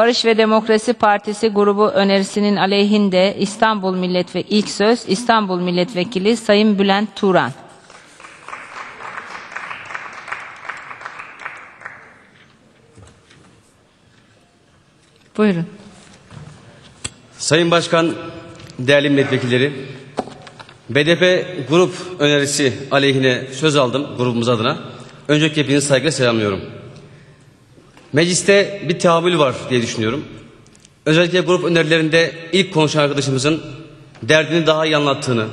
Barış ve Demokrasi Partisi grubu önerisinin aleyhinde İstanbul Milletve ilk söz İstanbul Milletvekili Sayın Bülent Turan. Buyurun. Sayın Başkan, değerli milletvekilleri, BDP grup önerisi aleyhine söz aldım grubumuz adına. Öncelikle hepinizi saygıyla selamlıyorum. Mecliste bir tahammül var diye düşünüyorum. Özellikle grup önerilerinde ilk konuşan arkadaşımızın derdini daha iyi anlattığını,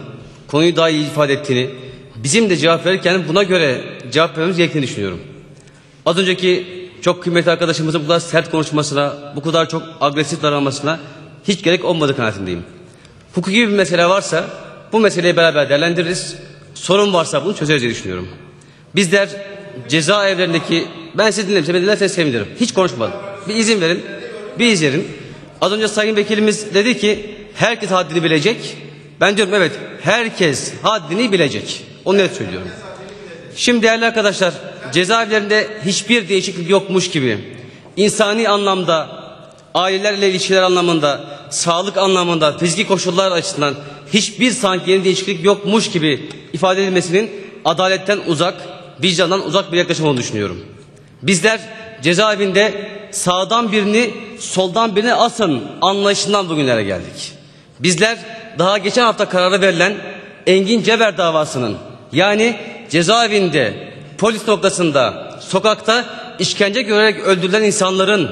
konuyu daha iyi ifade ettiğini, bizim de cevap verirken buna göre cevap vermemiz gerektiğini düşünüyorum. Az önceki çok kıymetli arkadaşımızın bu kadar sert konuşmasına, bu kadar çok agresif davranmasına hiç gerek olmadığı kanaatindeyim. Hukuki bir mesele varsa bu meseleyi beraber değerlendiririz. Sorun varsa bunu çözeriz diye düşünüyorum. Bizler cezaevlerindeki ben sizi dinlerim. Sen beni dinlerseniz sevinirim. Hiç konuşmadım. Bir izin verin. Bir izin verin. Az önce Sayın Vekilimiz dedi ki herkes haddini bilecek. Ben diyorum evet herkes haddini bilecek. Onu net söylüyorum. Şimdi değerli arkadaşlar cezaevlerinde hiçbir değişiklik yokmuş gibi insani anlamda ailelerle ilişkiler anlamında sağlık anlamında fiziki koşullar açısından hiçbir sanki yeni değişiklik yokmuş gibi ifade edilmesinin adaletten uzak vicdandan uzak bir yaklaşım olduğunu düşünüyorum. Bizler cezaevinde sağdan birini soldan birini asın anlayışından bugünlere geldik. Bizler daha geçen hafta kararı verilen Engin Ceber davasının yani cezaevinde, polis noktasında, sokakta işkence görerek öldürülen insanların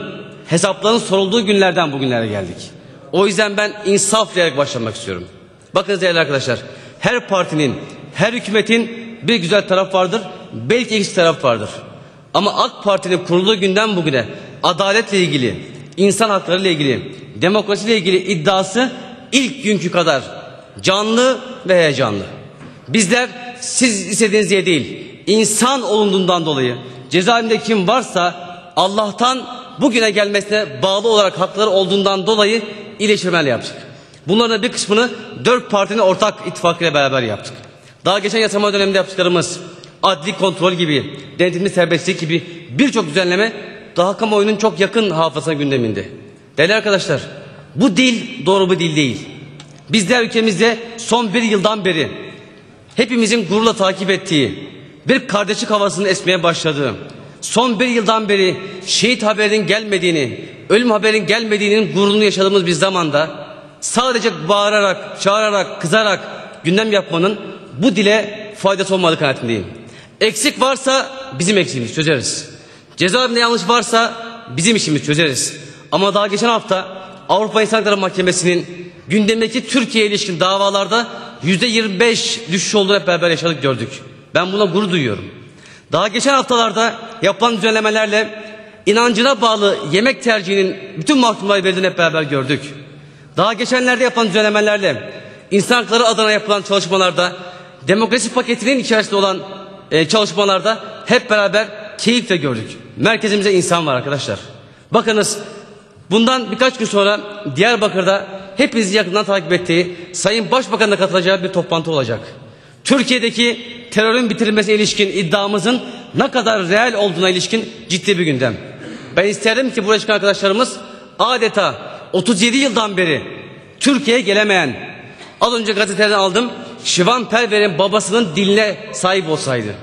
hesaplarının sorulduğu günlerden bugünlere geldik. O yüzden ben insaf diyerek başlamak istiyorum. Bakın değerli arkadaşlar, her partinin, her hükümetin bir güzel taraf vardır, belki eksik taraf vardır. Ama AK Parti'nin kurulduğu günden bugüne adaletle ilgili, insan hakları ile ilgili, demokrasiyle ilgili iddiası ilk günkü kadar canlı ve heyecanlı. Bizler siz istediğiniz diye değil, insan olunduğundan dolayı cezaevinde kim varsa Allah'tan bugüne gelmesine bağlı olarak hakları olduğundan dolayı iyileştirmeler yaptık. Bunların bir kısmını dört partinin ortak ittifakıyla beraber yaptık. Daha geçen yasama döneminde yaptıklarımız adli kontrol gibi, denetimli serbestlik gibi birçok düzenleme daha kamuoyunun çok yakın hafızasına gündeminde. Değerli arkadaşlar, bu dil doğru bir dil değil. Bizler ülkemizde son bir yıldan beri hepimizin gururla takip ettiği, bir kardeşlik havasının esmeye başladığı, son bir yıldan beri şehit haberin gelmediğini, ölüm haberin gelmediğinin gururunu yaşadığımız bir zamanda sadece bağırarak, çağırarak, kızarak gündem yapmanın bu dile faydası olmadığı kanaatindeyim. Eksik varsa bizim eksiğimiz çözeriz. Cezaevinde yanlış varsa bizim işimiz çözeriz. Ama daha geçen hafta Avrupa İnsan Hakları Mahkemesi'nin gündemdeki Türkiye ilişkin davalarda yüzde 25 düşüş olduğunu hep beraber yaşadık gördük. Ben buna gurur duyuyorum. Daha geçen haftalarda yapılan düzenlemelerle inancına bağlı yemek tercihinin bütün mahkumlara verildiğini hep beraber gördük. Daha geçenlerde yapılan düzenlemelerle insan hakları adına yapılan çalışmalarda demokrasi paketinin içerisinde olan e, çalışmalarda hep beraber keyifle gördük. Merkezimizde insan var arkadaşlar. Bakınız bundan birkaç gün sonra Diyarbakır'da hepinizi yakından takip ettiği Sayın Başbakan'la katılacağı bir toplantı olacak. Türkiye'deki terörün bitirilmesine ilişkin iddiamızın ne kadar reel olduğuna ilişkin ciddi bir gündem. Ben isterim ki buraya çıkan arkadaşlarımız adeta 37 yıldan beri Türkiye'ye gelemeyen az önce gazeteden aldım Şivan Perver'in babasının diline sahip olsaydı.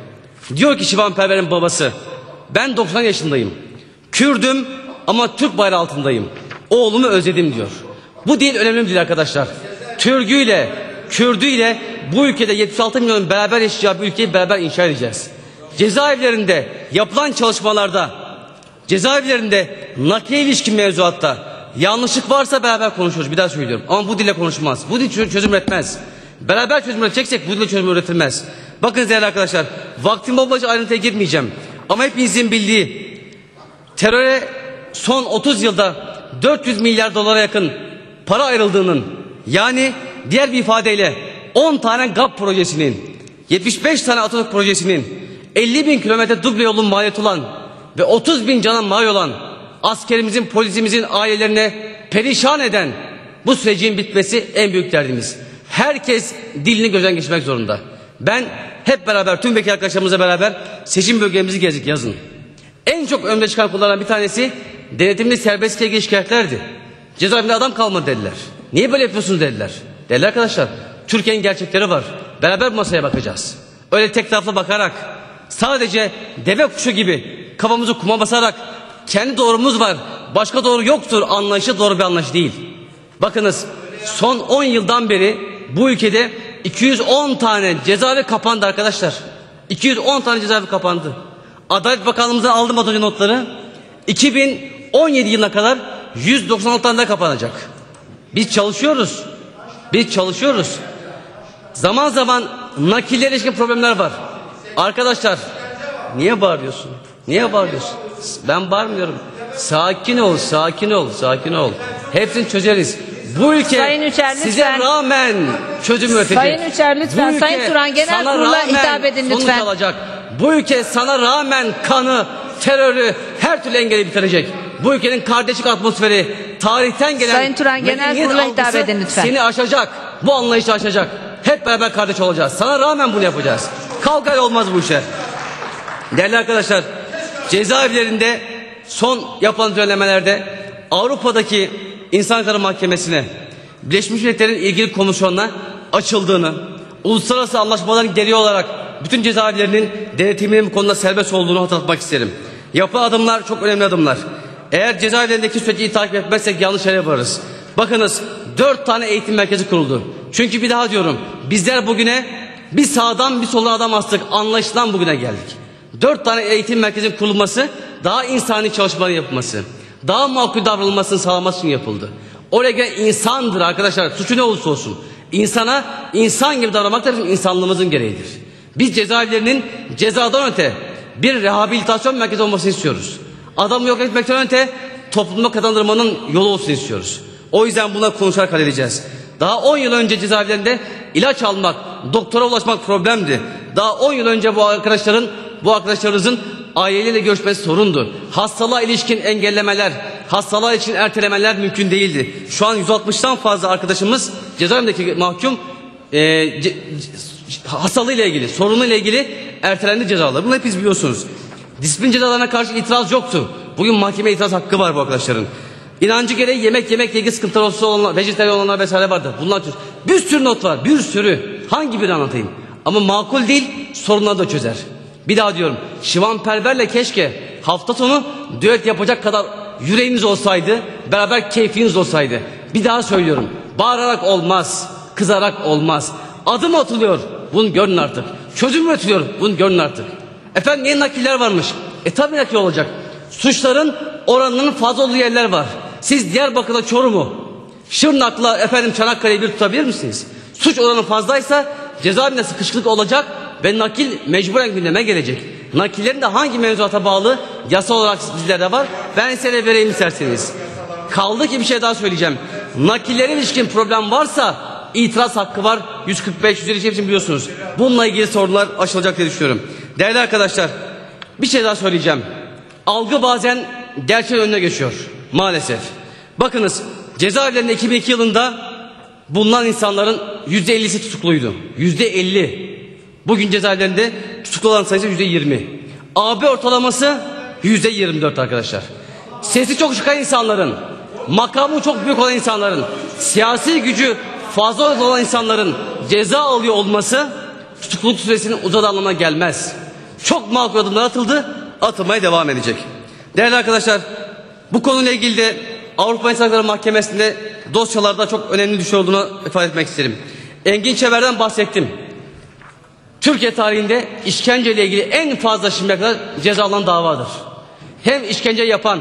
Diyor ki Şivan Perver'in babası ben 90 yaşındayım. Kürdüm ama Türk bayrağı altındayım. Oğlumu özledim diyor. Bu değil önemli değil arkadaşlar. Türgüyle, Kürdüyle bu ülkede 76 milyonun beraber yaşayacağı bir ülkeyi beraber inşa edeceğiz. Cezaevlerinde yapılan çalışmalarda, cezaevlerinde nakliye ilişkin mevzuatta yanlışlık varsa beraber konuşuruz. Bir daha söylüyorum. Ama bu dille konuşmaz. Bu dil çözüm üretmez. Beraber çözüm üreteceksek bu dille çözüm üretilmez. Bakın değerli arkadaşlar, vaktim olmaca ayrıntıya girmeyeceğim. Ama hepinizin bildiği teröre son 30 yılda 400 milyar dolara yakın para ayrıldığının yani diğer bir ifadeyle 10 tane GAP projesinin 75 tane Atatürk projesinin 50 bin kilometre duble yolun maliyeti olan ve 30 bin cana mal olan askerimizin polisimizin ailelerine perişan eden bu sürecin bitmesi en büyük derdimiz. Herkes dilini gözden geçirmek zorunda. Ben hep beraber tüm vekil arkadaşlarımızla beraber seçim bölgemizi gezdik yazın. En çok önde çıkan konulardan bir tanesi denetimli serbestliğe ilgili şikayetlerdi. Cezaevinde adam kalmadı dediler. Niye böyle yapıyorsunuz dediler. Değerli arkadaşlar Türkiye'nin gerçekleri var. Beraber masaya bakacağız. Öyle tek taraflı bakarak sadece deve kuşu gibi kafamızı kuma basarak kendi doğrumuz var başka doğru yoktur anlayışı doğru bir anlayış değil. Bakınız son 10 yıldan beri bu ülkede 210 tane cezaevi kapandı arkadaşlar. 210 tane cezaevi kapandı. Adalet Bakanlığımızdan aldım az önce notları. 2017 yılına kadar 196 tane kapanacak. Biz çalışıyoruz. Biz çalışıyoruz. Zaman zaman nakille ilişkin problemler var. Arkadaşlar niye bağırıyorsun? Niye bağırıyorsun? Ben bağırmıyorum. Sakin ol, sakin ol, sakin ol. Hepsini çözeriz. Bu ülke Sayın Üçer, size lütfen. rağmen çözüm üretecek. Sayın Üçer, lütfen. Sayın Turan, Genel Kurul'a hitap edin lütfen. alacak. Bu ülke sana rağmen kanı, terörü, her türlü engeli bitirecek. Bu ülkenin kardeşlik atmosferi, tarihten gelen Sayın Turan, Genel Kurul'a hitap edin lütfen. Seni aşacak. Bu anlayışı aşacak. Hep beraber kardeş olacağız. Sana rağmen bunu yapacağız. Kavgayla olmaz bu işler. Değerli arkadaşlar, cezaevlerinde son yapılan düzenlemelerde Avrupa'daki İnsan Hakları Mahkemesi'ne Birleşmiş Milletler'in ilgili komisyonuna açıldığını, uluslararası anlaşmaların gereği olarak bütün cezaevlerinin denetiminin bu konuda serbest olduğunu hatırlatmak isterim. Yapılan adımlar çok önemli adımlar. Eğer cezaevlerindeki süreci takip etmezsek yanlış yere varırız. Bakınız dört tane eğitim merkezi kuruldu. Çünkü bir daha diyorum bizler bugüne bir sağdan bir soldan adam astık anlayıştan bugüne geldik. Dört tane eğitim merkezinin kurulması daha insani çalışmaların yapılması, daha makul davranılmasını sağlaması için yapıldı. Oraya insandır arkadaşlar suçu ne olursa olsun. İnsana insan gibi davranmak da bizim insanlığımızın gereğidir. Biz cezaevlerinin cezadan öte bir rehabilitasyon merkezi olmasını istiyoruz. Adamı yok etmekten öte topluma kazandırmanın yolu olsun istiyoruz. O yüzden buna konuşarak halledeceğiz. Daha 10 yıl önce cezaevlerinde ilaç almak, doktora ulaşmak problemdi. Daha 10 yıl önce bu arkadaşların, bu arkadaşlarımızın aileleriyle görüşmesi sorundu. Hastalığa ilişkin engellemeler, hastalığa için ertelemeler mümkün değildi. Şu an 160'tan fazla arkadaşımız cezaevindeki mahkum e, ce, hastalığıyla ilgili, sorunuyla ilgili ertelendi cezalar. Bunu hepiniz biliyorsunuz. Disiplin cezalarına karşı itiraz yoktu. Bugün mahkeme itiraz hakkı var bu arkadaşların. İnancı gereği yemek yemekle ilgili sıkıntılar olsa olanlar, vejetaryen olanlar vesaire vardı. Bunlar çöz. Bir sürü not var, bir sürü. Hangi birini anlatayım? Ama makul değil, sorunları da çözer. Bir daha diyorum, Şivan Perver'le keşke hafta sonu düet yapacak kadar yüreğiniz olsaydı, beraber keyfiniz olsaydı. Bir daha söylüyorum, bağırarak olmaz, kızarak olmaz. Adım atılıyor, bunu görün artık. Çözüm üretiliyor, bunu görün artık. Efendim yeni nakiller varmış. E tabi nakil olacak. Suçların oranının fazla olduğu yerler var. Siz Diyarbakır'da Çorum'u, Şırnak'la efendim Çanakkale'yi bir tutabilir misiniz? Suç oranı fazlaysa cezaevinde sıkışıklık olacak ve nakil mecburen gündeme gelecek. Nakillerin de hangi mevzuata bağlı yasa olarak bizlerde var. Ben size de vereyim isterseniz. Kaldı ki bir şey daha söyleyeceğim. Nakillere ilişkin problem varsa itiraz hakkı var. 145, 150 hepsini biliyorsunuz. Bununla ilgili sorunlar aşılacak diye düşünüyorum. Değerli arkadaşlar bir şey daha söyleyeceğim. Algı bazen gerçeğin önüne geçiyor. Maalesef. Bakınız cezaevlerinde 2002 yılında bulunan insanların %50'si tutukluydu. %50. Bugün cezaevlerinde tutuklu olan sayısı %20. AB ortalaması %24 arkadaşlar. Sesi çok çıkan insanların, makamı çok büyük olan insanların, siyasi gücü fazla olan insanların ceza alıyor olması tutukluluk süresinin uzadı anlamına gelmez. Çok makul adımlar atıldı, atılmaya devam edecek. Değerli arkadaşlar, bu konuyla ilgili de Avrupa İnsan Hakları Mahkemesi'nde dosyalarda çok önemli düşüş olduğunu ifade etmek isterim. Engin Çever'den bahsettim. Türkiye tarihinde işkenceyle ilgili en fazla şimdiye kadar ceza davadır. Hem işkence yapan,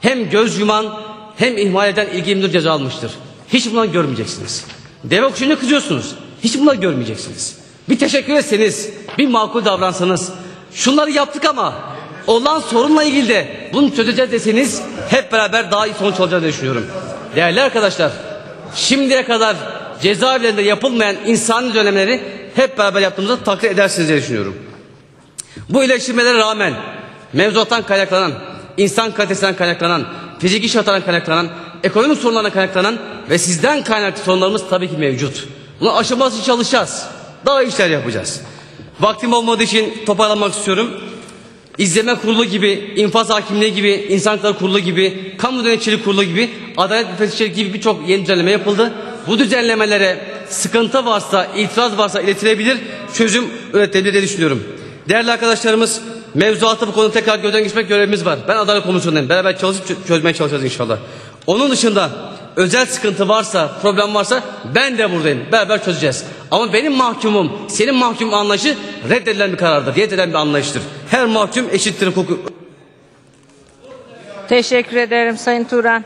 hem göz yuman, hem ihmal eden ilgili müdür ceza almıştır. Hiç bunları görmeyeceksiniz. Deve kuşunu kızıyorsunuz. Hiç bunları görmeyeceksiniz. Bir teşekkür etseniz, bir makul davransanız. Şunları yaptık ama olan sorunla ilgili de bunu çözeceğiz deseniz hep beraber daha iyi sonuç alacağını düşünüyorum. Değerli arkadaşlar, şimdiye kadar cezaevlerinde yapılmayan insani dönemleri hep beraber yaptığımızda takdir edersiniz diye düşünüyorum. Bu iyileştirmelere rağmen mevzuattan kaynaklanan, insan kalitesinden kaynaklanan, fiziki şartlardan kaynaklanan, ekonomik sorunlardan kaynaklanan ve sizden kaynaklı sorunlarımız tabii ki mevcut. Bunu aşılması çalışacağız. Daha iyi işler yapacağız. Vaktim olmadığı için toparlamak istiyorum. İzleme kurulu gibi, infaz hakimliği gibi, insan hakları kurulu gibi, kamu denetçilik kurulu gibi, adalet müfettişleri gibi birçok yeni düzenleme yapıldı. Bu düzenlemelere sıkıntı varsa, itiraz varsa iletilebilir, çözüm üretilebilir diye düşünüyorum. Değerli arkadaşlarımız, mevzuatı bu konuda tekrar gözden geçirmek görevimiz var. Ben Adalet Komisyonu'ndayım. Beraber çalışıp çö- çözmeye çalışacağız inşallah. Onun dışında özel sıkıntı varsa, problem varsa ben de buradayım. Beraber çözeceğiz. Ama benim mahkumum, senin mahkum anlayışı reddedilen bir karardır. Reddedilen bir anlayıştır. Her mahkum eşittir hukuku. Teşekkür ederim Sayın Turan.